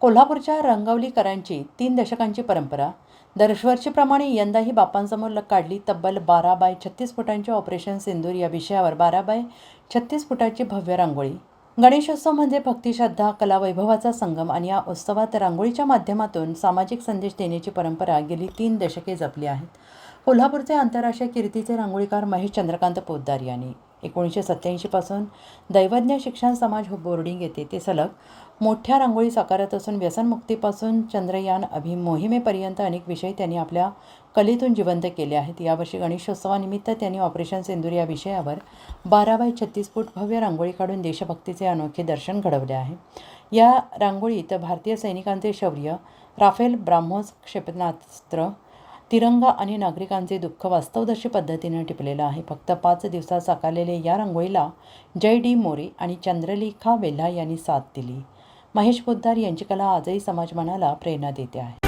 कोल्हापूरच्या रंगवलीकरांची तीन दशकांची परंपरा दरवर्षीप्रमाणे यंदाही बापांसमोर ल- काढली. तब्बल बारा बाय छत्तीस फुटांचे ऑपरेशन सिंदूर या विषयावर बारा बाय छत्तीस फुटाची भव्य रांगोळी. गणेशोत्सव म्हणजे भक्तिश्रद्धा कला वैभवाचा संगम आणि या उत्सवात रांगोळीच्या माध्यमातून सामाजिक संदेश देण्याची परंपरा गेली तीन दशके जपली आहेत. कोल्हापूरचे आंतरराष्ट्रीय कीर्तीचे रांगोळीकार महेश चंद्रकांत पोद्दार यांनी एकोणीसशे सत्त्याऐंशीपासून दैवज्ञ शिक्षण समाज बोर्डिंग येथे ते सलग मोठ्या रांगोळी साकारत असून व्यसनमुक्तीपासून चंद्रयान अभि मोहिमेपर्यंत अनेक विषय त्यांनी आपल्या कलेतून जिवंत केले आहेत. यावर्षी गणेशोत्सवानिमित्त त्यांनी ऑपरेशन सिंदूर या विषयावर बारा बाय छत्तीस फूट भव्य रांगोळी काढून देशभक्तीचे अनोखे दर्शन घडवले आहे. या रांगोळीत भारतीय सैनिकांचे शौर्य राफेल ब्राह्मोस क्षेपणास्त्र तिरंगा आणि नागरिकांचे दुःख वास्तवदर्शी पद्धतीने टिपलेलं आहे. फक्त पाच दिवसात साकारलेल्या या रांगोळीला जय डी मोरे आणि चंद्रलेखा वेल्हा यांनी साथ दिली. महेश पोद्दार यांची कला आजही समाजमनाला प्रेरणा देते आहे.